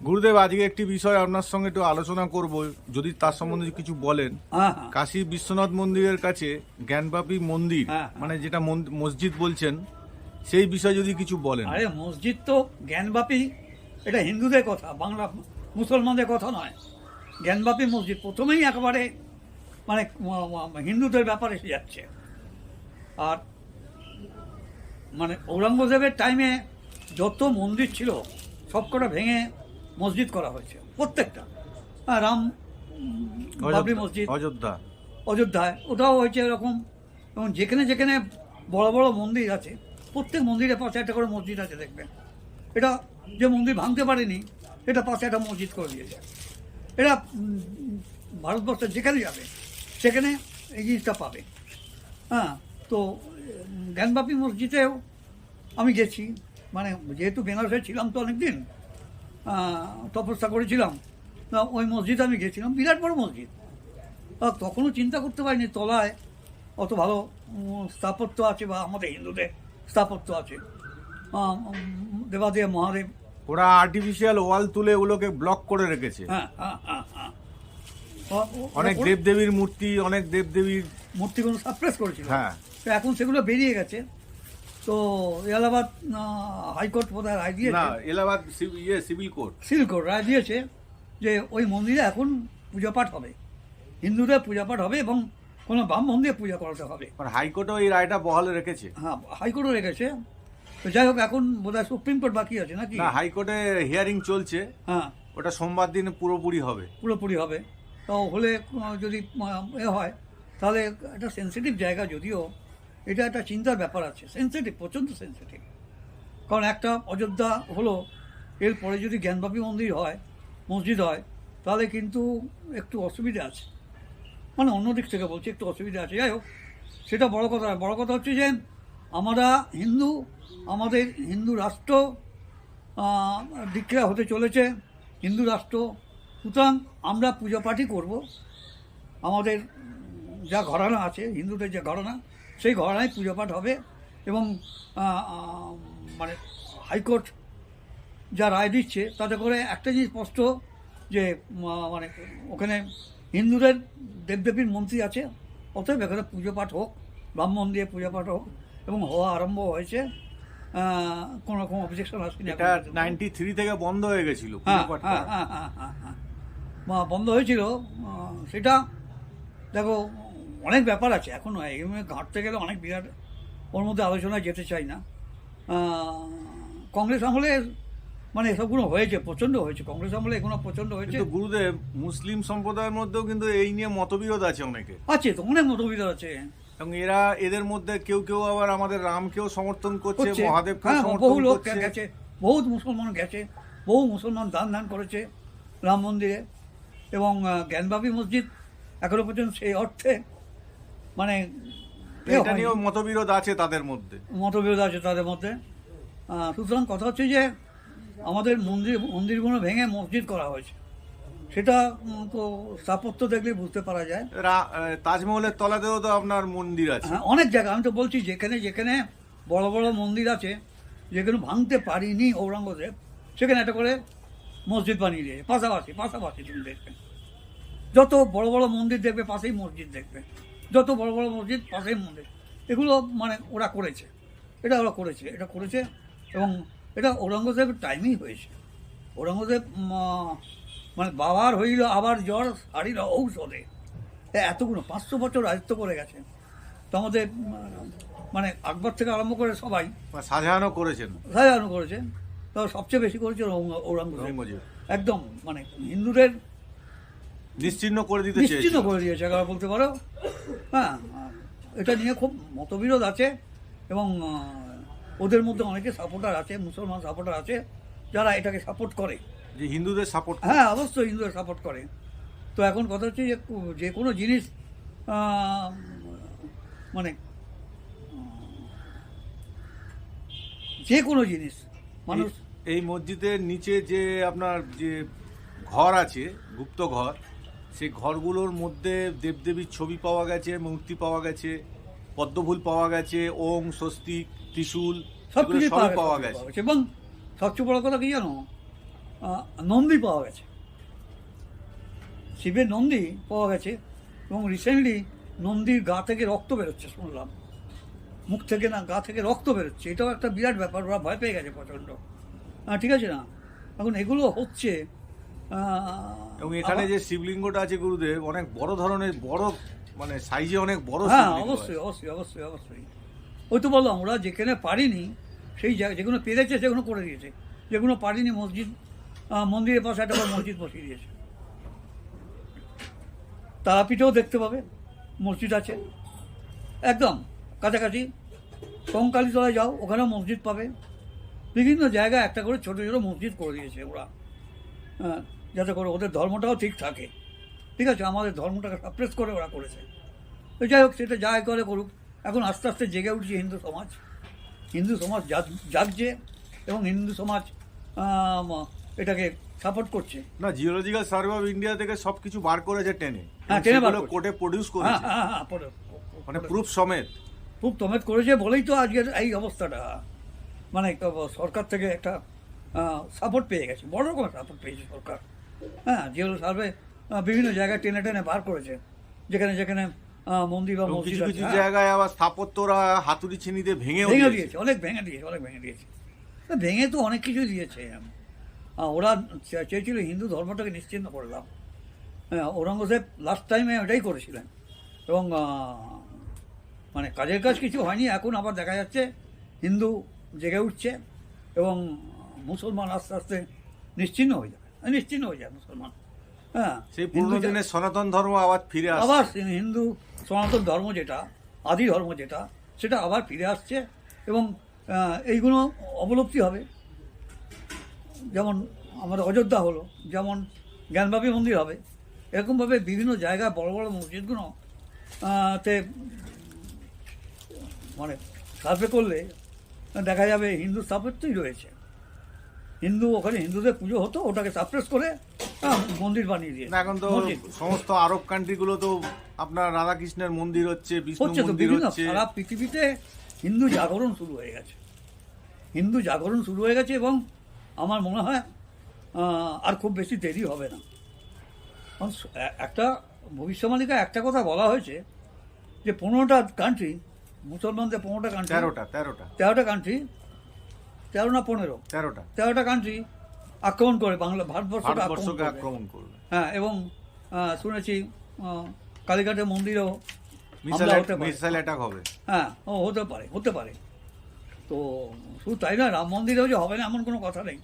গুরুদেব। আজকে একটি বিষয় আপনার সঙ্গে একটু আলোচনা করব যদি তার সম্বন্ধে কিছু বলেন। হ্যাঁ হ্যাঁ। কাশী বিশ্বনাথ মন্দিরের কাছে জ্ঞানবাপী মন্দির হ্যাঁ। মানে যেটা মসজিদ বলছেন সেই বিষয়ে যদি কিছু বলেন। আরে মসজিদ তো জ্ঞানবাপী এটা হিন্দুদের কথা বাংলা মুসলমানদের কথা নয়। জ্ঞানবাপী মসজিদ প্রথমেই একেবারে মানে হিন্দুদের ব্যাপারে এসে যাচ্ছে। আর মানে ঔরঙ্গজেবের টাইমে যত মন্দির ছিল সবকটা ভেঙে মসজিদ করা হয়েছে প্রত্যেকটা। হ্যাঁ, রাম বাবরি মসজিদ অযোধ্যা। অযোধ্যায় ওটাও হয়েছে এরকম। এবং যেখানে যেখানে বড় বড় মন্দির আছে প্রত্যেক মন্দিরের পাশে একটা করে মসজিদ আছে দেখবেন। এটা যে মন্দির ভাঙতে পারেনি এটা পাশে একটা মসজিদ করে দিয়েছে। এটা ভারতবর্ষের যেখানে যাবে সেখানে এই জিনিসটা পাবে। হ্যাঁ তো জ্ঞানবাপী মসজিদেও আমি গেছি। মানে যেহেতু বেনারসে ছিলাম তো অনেকদিন তপস্যা করেছিলাম তা ওই মসজিদে আমি গেছিলাম বিরাট বড় মসজিদ। তখনও চিন্তা করতে পারিনি তলায় অত ভালো স্থাপত্য আছে বা আমাদের হিন্দুদের স্থাপত্য আছে। দেবাদেব মহাদেব। ওরা আর্টিফিশিয়াল ওয়াল তুলে ওগুলোকে ব্লক করে রেখেছে। হ্যাঁ হ্যাঁ হ্যাঁ হ্যাঁ। অনেক ওরা দেবদেবীর মূর্তি অনেক দেবদেবীর মূর্তিগুলো সাপ্রেস করেছিল। হ্যাঁ। তো এখন সেগুলো বেরিয়ে গেছে। তো এলাহাবাদ হাইকোর্ট বোধহয় রায় দিয়েছে? এলাহাবাদ ইয়ে সিভিল কোর্ট। সিভিল কোর্ট রায় দিয়েছে যে ওই মন্দিরে এখন পূজা পাঠ হবে। হিন্দুদের পূজা পাঠ হবে এবং কোনো ব্রাহ্মণ দিয়ে পূজা করাতে হবে। আর হাইকোর্টও এই রায়টা বহালে রেখেছে। হ্যাঁ হাইকোর্টও রেখেছে। তো যাই হোক এখন বোধহয় সুপ্রিম কোর্ট বাকি আছে নাকি? হাইকোর্টে হিয়ারিং চলছে। হ্যাঁ। ওটা সোমবার দিন পুরোপুরি হবে। পুরোপুরি হবে। হলে যদি এ হয়, তাহলে একটা সেন্সিটিভ জায়গা যদিও, এটা একটা চিন্তার ব্যাপার আছে। সেন্সিটিভ প্রচণ্ড সেন্সিটিভ কারণ একটা অযোধ্যা হলো এরপরে যদি জ্ঞানবাপী মন্দির হয়, মসজিদ হয়, তাহলে কিন্তু একটু অসুবিধা আছে। মানে অন্য দিক থেকে বলছি, একটু অসুবিধা আছে। যাই হোক, সেটা বড় কথা। বড় কথা হচ্ছে যে, আমরা হিন্দু, আমাদের হিন্দু রাষ্ট্র দীক্ষা হতে চলেছে। হিন্দু রাষ্ট্র সুতরাং আমরা পূজা পাঠই করব। আমাদের যা ঘরানা আছে হিন্দুদের যে ঘরানা সেই ঘরানায় পূজা পাঠ হবে এবং মানে হাইকোর্ট যা রায় দিচ্ছে তাতে করে একটা জিনিস স্পষ্ট যে মানে ওখানে হিন্দুদের দেবদেবীর মন্ত্রী আছে অতএব এখানে পুজো পাঠ হোক ব্রাহ্মণ দিয়ে পূজা পাঠ হোক এবং হওয়া আরম্ভ হয়েছে কোনো রকম অবজেকশন আসেনি এটা নাইনটি থ্রি থেকে বন্ধ হয়ে গেছিল হ্যাঁ হ্যাঁ হ্যাঁ হ্যাঁ হ্যাঁ হ্যাঁ। বন্ধ হয়েছিল। সেটা দেখো অনেক ব্যাপার আছে। এখন এগুলো ঘাঁটতে গেলে অনেক বিরাট ওর মধ্যে আলোচনায় যেতে চাই না। কংগ্রেস আমলে মানে এসবগুলো হয়েছে প্রচণ্ড হয়েছে। কংগ্রেস আমলে এগুলো প্রচণ্ড হয়েছে। গুরুদেব মুসলিম সম্প্রদায়ের মধ্যেও কিন্তু এই নিয়ে মতবিরোধ আছে অনেকে। আছে তো অনেক মতবিরোধ আছে। এবং এরা এদের মধ্যে কেউ কেউ আবার আমাদের রামকেও সমর্থন করছে মহাদেবকে হ্যাঁ বহু লোক গেছে বহুত মুসলমান গেছে বহু মুসলমান দান দান করেছে রাম মন্দিরে। এবং আহ, জ্ঞানবাপী মসজিদ এখনও পর্যন্ত সেই অর্থে মানে এটা নিয়েও মতবিরোধ আছে তাদের মধ্যে। মতবিরোধ আছে তাদের মধ্যে। সুতরাং কথা হচ্ছে যে আমাদের মন্দির মন্দিরগুলো ভেঙে মসজিদ করা হয়েছে। সেটা তো স্থাপত্য দেখলে বুঝতে পারা যায়। তাজমহলের তলাতেও তো আপনার মন্দির আছে। হ্যাঁ অনেক জায়গা আমি তো বলছি যেখানে যেখানে বড় বড় মন্দির আছে যেখানে ভাঙতে পারিনি ঔরঙ্গজেব সেখানে একটা করে মসজিদ বানিয়ে দিয়েছে পাশাপাশি পাশাপাশি তুমি দেখবে। যত বড় বড় মন্দির দেখবে পাশেই মসজিদ দেখবে। যত বড় বড় মসজিদ পাশেই মন্দির। এগুলো মানে ওরা করেছে। এটা ওরা করেছে এটা করেছে এবং এটা ঔরঙ্গজেবের টাইমেই হয়েছে। ঔরঙ্গজেব মানে বাবার হইল আবার জ্বর সারিল ঔষধে। এতগুলো পাঁচশো বছর রাজত্ব করে গেছে তো আমাদের মানে আকবর থেকে আরম্ভ করে সবাই বা শাহজাহানও করেছেন। সাজানো করেছে তো সবচেয়ে বেশি করেছে ঔরঙ্গ- ঔরঙ্গজেব ঔরঙ্গজেব একদম মানে হিন্দুদের নিশ্চিহ্ন করে দিতে চেয়েছিল। করে দিয়েছে বলতে পারো। হ্যাঁ এটা নিয়ে খুব মতবিরোধ আছে এবং ওদের মধ্যে অনেকে সাপোর্টার আছে মুসলমান সাপোর্টার আছে যারা এটাকে সাপোর্ট করে। যে হিন্দুদের সাপোর্ট হ্যাঁ অবশ্যই হিন্দুদের সাপোর্ট করে। তো এখন কথা হচ্ছে যে যে কোনো জিনিস মানে যে কোনো জিনিস মানুষ এই মসজিদের নিচে যে আপনার যে ঘর আছে গুপ্ত ঘর সেই ঘরগুলোর মধ্যে দেবদেবীর ছবি পাওয়া গেছে মূর্তি পাওয়া গেছে পদ্মফুল পাওয়া গেছে ওম স্বস্তিক ত্রিশূল সব সবই পাওয়া গেছে। এবং সবচেয়ে বড় কথা কি জানো? নন্দী পাওয়া গেছে। শিবের নন্দী পাওয়া গেছে এবং রিসেন্টলি নন্দীর গা থেকে রক্ত বেরোচ্ছে শুনলাম। মুখ থেকে না গা থেকে রক্ত বেরোচ্ছে। এটাও একটা বিরাট ব্যাপার ওরা ভয় পেয়ে গেছে প্রচণ্ড। ঠিক আছে না? এখন এগুলো হচ্ছে এবং এখানে যে শিবলিঙ্গটা আছে গুরুদেব অনেক বড় ধরনের বড় মানে সাইজে অনেক বড় হ্যাঁ অবশ্যই অবশ্যই অবশ্যই অবশ্যই। ওই তো বললাম ওরা যেখানে পারিনি সেই জায়গা যেগুলো পেরেছে সেগুলো করে দিয়েছে। যেগুলো পারিনি মসজিদ মন্দিরের পাশে একটা মসজিদ বসিয়ে দিয়েছে। তারাপীঠেও দেখতে পাবে মসজিদ আছে। একদম কাছাকাছি। কঙ্কালীতলায় যাও ওখানেও মসজিদ পাবে। বিভিন্ন জায়গায় একটা করে ছোটো ছোটো মসজিদ করে দিয়েছে ওরা। হ্যাঁ, যাতে করে ওদের ধর্মটাও ঠিক থাকে। ঠিক আছে আমাদের ধর্মটাকে সাপ্রেস করে ওরা করেছে। তো যাই হোক সেটা যাই করে করুক। এখন আস্তে আস্তে জেগে উঠছে হিন্দু সমাজ। হিন্দু সমাজ জাগ- জাগছে এবং হিন্দু সমাজ এটাকে সাপোর্ট করছে। না জিওলজিক্যাল সার্ভে অফ ইন্ডিয়া থেকে সব কিছু বার করেছে টেনে। হ্যাঁ, টেনে বার কোর্টে প্রডিউস করেছে। পরে- মানে পরে- প্রুফ সমেত। খুব সমেত করেছে বলেই তো আজকের এই অবস্থাটা। মানে সরকার থেকে একটা সাপোর্ট পেয়ে গেছে। বড় রকমের সাপোর্ট পেয়েছে সরকার। হ্যাঁ জিওল সার্ভে বিভিন্ন জায়গায় টেনে টেনে বার করেছে। যেখানে যেখানে মন্দির বা মসজিদ কিছু কিছু। জায়গায় আবার স্থাপত্যরা হাতুড়ি ছিনিতে ভেঙেও ভেঙে দিয়েছে। দিয়েছে অনেক ভেঙে দিয়েছে অনেক ভেঙে দিয়েছে। ভেঙে তো অনেক কিছুই দিয়েছে। ওরা চেয়েছিল হিন্দু ধর্মটাকে নিশ্চিন্ন করলাম হ্যাঁ, ঔরঙ্গজেব লাস্ট টাইমে ওটাই করেছিলেন। এবং মানে কাজের কাজ কিছু হয়নি এখন আবার দেখা যাচ্ছে হিন্দু জেগে উঠছে এবং মুসলমান আস্তে আস্তে নিশ্চিন্ন হয়ে যাবে। নিশ্চিন্ন হয়ে যায় মুসলমান। হ্যাঁ সেই পুরনো দিনের সনাতন ধর্ম আবার ফিরে আবার হিন্দু সনাতন ধর্ম যেটা আদি ধর্ম যেটা সেটা আবার ফিরে আসছে এবং এইগুলো অবলব্ধি হবে। যেমন আমাদের অযোধ্যা হলো যেমন জ্ঞানবাপী মন্দির হবে এরকমভাবে বিভিন্ন জায়গায় বড় বড় মসজিদগুলো তে মানে সার্ভে করলে দেখা যাবে হিন্দু স্থাপত্যই রয়েছে। হিন্দু ওখানে হিন্দুদের পুজো হতো ওটাকে সাপ্রেস করে মন্দির বানিয়ে দিয়ে না, এখন তো। সমস্ত আরব কান্ট্রিগুলো তো আপনার রাধাকৃষ্ণের মন্দির হচ্ছে হচ্ছে তো বিভিন্ন সারা পৃথিবীতে হিন্দু জাগরণ শুরু হয়ে গেছে। হিন্দু জাগরণ শুরু হয়ে গেছে এবং আমার মনে হয় আর খুব বেশি দেরি হবে না। একটা ভবিষ্যবাণীকে একটা কথা বলা হয়েছে যে পনেরোটা কান্ট্রি মুসলমানদের পনেরোটা কান্ট্রি তেরোটা তেরোটা। তেরোটা কান্ট্রি তেরো না পনেরো? তেরোটা। তেরোটা কান্ট্রি আক্রমণ করে বাংলা ভারতবর্ষকে আক্রমণ করবে। হ্যাঁ এবং শুনেছি কালীঘাটের মন্দিরেও মিসাইল অ্যাটাক হবে। হ্যাঁ ও হতে পারে হতে পারে। তো শুধু তাই না রাম মন্দিরেও যে হবে না এমন কোনো কথা নেই।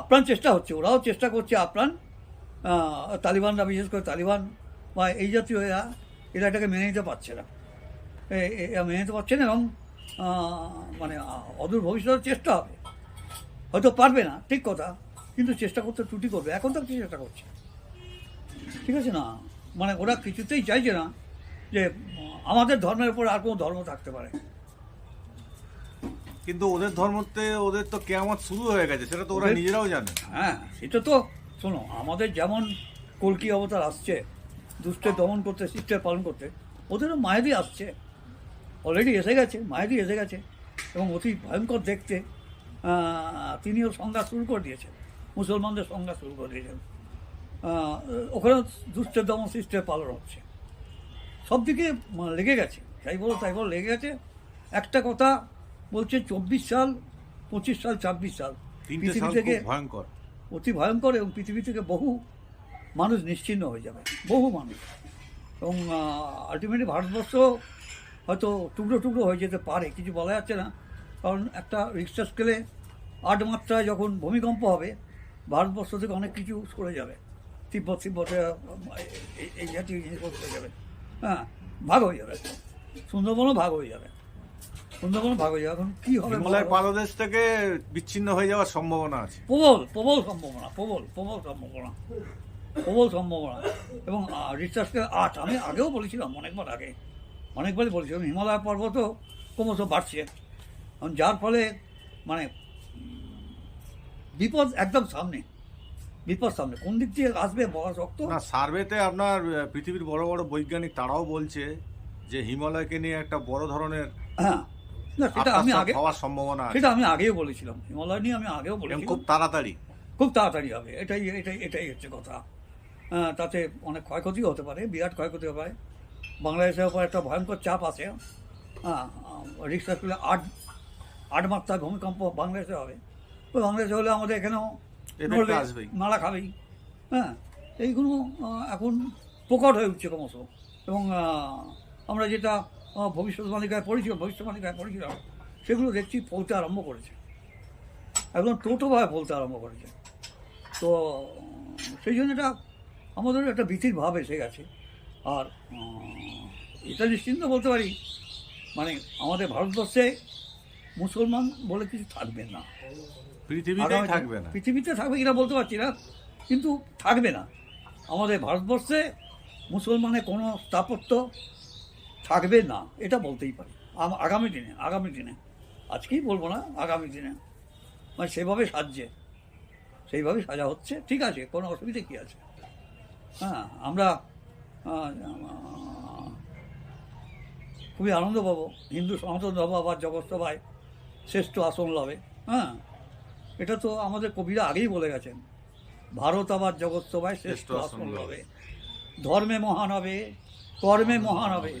আপ্রাণ চেষ্টা হচ্ছে ওরাও চেষ্টা করছে আপ্রাণ। তালিবানরা বিশেষ করে তালিবান বা এই জাতীয় এরা এরা এটাকে মেনে নিতে পারছে না। মেনে নিতে পারছে না এবং মানে অদূর ভবিষ্যতের চেষ্টা হবে। হয়তো পারবে না ঠিক কথা কিন্তু চেষ্টা করতে ত্রুটি করবে এখন তো চেষ্টা করছে? ঠিক আছে না? মানে ওরা কিছুতেই চাইছে না যে আমাদের ধর্মের উপর আর কোনো ধর্ম থাকতে পারে। কিন্তু ওদের ধর্মতে ওদের তো কেয়ামত শুরু হয়ে গেছে সেটা তো ওরা নিজেরাও জানে। হ্যাঁ সেটা তো শোনো আমাদের যেমন কলকি অবতার আসছে দুষ্টের দমন করতে শিষ্টের পালন করতে ওদেরও মায়েরই আসছে। অলরেডি এসে গেছে মায়েরই এসে গেছে এবং অতি ভয়ঙ্কর দেখতে তিনিও সংজ্ঞা শুরু করে দিয়েছেন মুসলমানদের সংজ্ঞা শুরু করে দিয়েছেন। ওখানে দুষ্টের দমন শিষ্টের পালন হচ্ছে। সব দিকে লেগে গেছে যাই বলো তাই বলো লেগে গেছে। একটা কথা বলছে চব্বিশ সাল পঁচিশ সাল ছাব্বিশ সাল পৃথিবী থেকে ভয়ঙ্কর। অতি ভয়ঙ্কর এবং পৃথিবী থেকে বহু মানুষ নিশ্চিন্ন হয়ে যাবে বহু মানুষ। এবং আলটিমেটলি ভারতবর্ষ হয়তো টুকরো টুকরো হয়ে যেতে পারে কিছু বলা যাচ্ছে না। কারণ একটা রিক্সা স্কেলে আট মাত্রায় যখন ভূমিকম্প হবে ভারতবর্ষ থেকে অনেক কিছু সরে যাবে। তিব্বত তিব্বতে এই- জাতীয় সরে যাবে। হ্যাঁ ভাগ হয়ে যাবে। সুন্দরবনও ভাগ হয়ে যাবে। সুন্দরবনও ভাগ হয়ে যাবে। এখন কী হবে হিমালয়ের বলা- পাদদেশ থেকে বিচ্ছিন্ন হয়ে যাওয়ার সম্ভাবনা আছে। প্রবল প্রবল সম্ভাবনা প্রবল প্রবল সম্ভাবনা প্রবল সম্ভাবনা। এবং রিসার্চকে আট আমি আগেও বলেছিলাম অনেকবার আগে। অনেকবারই বলেছিলাম হিমালয় পর্বতও ক্রমশ বাড়ছে। যার ফলে মানে বিপদ একদম সামনে। বিপদ সামনে। কোন দিক দিয়ে আসবে বড় শক্ত? না সার্ভেতে আপনার পৃথিবীর বড় বড় বৈজ্ঞানিক তারাও বলছে যে হিমালয়কে নিয়ে একটা বড় ধরনের হ্যাঁ। না সেটা আমি আগে হওয়ার সম্ভাবনা সেটা আমি আগেও বলেছিলাম। হিমালয় নিয়ে আমি আগেও বলেছিলাম। খুব তাড়াতাড়ি। খুব তাড়াতাড়ি হবে। এটাই এটাই এটাই হচ্ছে কথা। হ্যাঁ, তাতে অনেক ক্ষয়ক্ষতিও হতে পারে বিরাট ক্ষয়ক্ষতি হতে পারে। বাংলাদেশের উপর একটা ভয়ঙ্কর চাপ আছে। হ্যাঁ রিক্সা স্কুলে আট আট মাত্রা ভূমিকম্প বাংলাদেশে হবে। তো বাংলাদেশে হলে আমাদের এখানেও। নাড়া খাবেই। হ্যাঁ এইগুলো এখন প্রকট হয়ে উঠছে ক্রমশ। এবং আমরা যেটা ভবিষ্যৎবাণিকায় পড়েছিলাম ভবিষ্যৎবাণিকায় পড়েছিলাম সেগুলো দেখছি ফলতে আরম্ভ করেছে। একদম টোটোভাবে ফলতে আরম্ভ করেছে। তো সেই জন্য এটা আমাদের একটা ভীতির ভাব এসে গেছে। আর এটা নিশ্চিন্ত বলতে পারি মানে আমাদের ভারতবর্ষে মুসলমান বলে কিছু থাকবে না। পৃথিবীতেই আগামী- থাকবে না। পৃথিবীতে থাকবে কিনা বলতে পারছি না কিন্তু থাকবে না। আমাদের ভারতবর্ষে মুসলমানের কোনো স্থাপত্য থাকবে না এটা বলতেই পারি। আগামী দিনে আগামী দিনে আজকেই বলব না আগামী দিনে। মানে সেভাবে সাজছে সেইভাবে সাজা হচ্ছে ঠিক আছে কোনো অসুবিধা কী আছে? হ্যাঁ আমরা খুবই আনন্দ পাবো। হিন্দু সনাতন ধর্ম আবার জগৎসভায় শ্রেষ্ঠ আসন লবে হ্যাঁ? এটা তো আমাদের কবিরা আগেই বলে গেছেন। ভারত আবার জগৎসভায় শ্রেষ্ঠ শ্রেষ্ঠ আসন লবে ধর্মে মহান হবে কর্মে মহান হবে।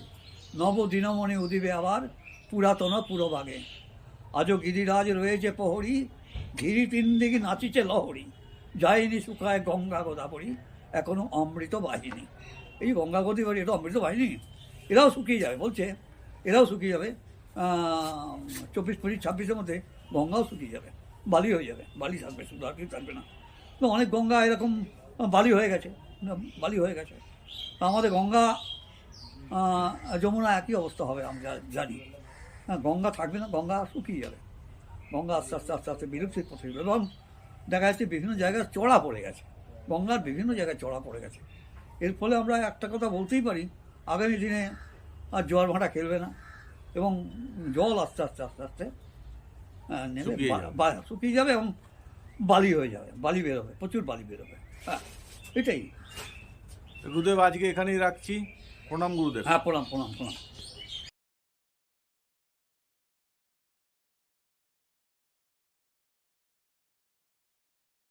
নব দিনমণি উদিবে আবার পুরাতন পুরবাগে। আজও গিরিরাজ রয়েছে প্রহরী গিরি তিন দিকে নাচিছে লহরী। যায়নি শুকায় গঙ্গা গোদাবরী এখনও অমৃত বাহিনী। এই গঙ্গা গোদাবরী এটা অমৃত বাহিনী, এরাও শুকিয়ে যাবে, বলছে, এরাও শুকিয়ে যাবে চব্বিশ পঁচিশ, ছাব্বিশের মধ্যে গঙ্গাও শুকিয়ে যাবে, বালি হয়ে যাবে, বালি থাকবে শুধু, আর কিছু থাকবে না। তো অনেক গঙ্গা এরকম বালি হয়ে গেছে বালি হয়ে গেছে। আমাদের গঙ্গা যমুনা একই অবস্থা হবে, আমরা জানি। হ্যাঁ গঙ্গা থাকবে না, গঙ্গা শুকিয়ে যাবে। গঙ্গা আস্তে আস্তে আস্তে আস্তে বিলুপ্তির পথে। এবং দেখা যাচ্ছে বিভিন্ন জায়গায় চড়া পড়ে গেছে, গঙ্গার বিভিন্ন জায়গায় চড়া পড়ে গেছে। এর ফলে আমরা একটা কথা বলতেই পারি আগামী দিনে আর জোয়ার ভাঁটা খেলবে না এবং জল আস্তে আস্তে আস্তে আস্তে নেমে। শুকিয়ে যাবে এবং বালি হয়ে যাবে বালি বেরোবে প্রচুর বালি বেরোবে। হ্যাঁ এটাই। গুরুদেব আজকে এখানেই রাখছি। প্রণাম গুরুদেব। হ্যাঁ প্রণাম প্রণাম প্রণাম।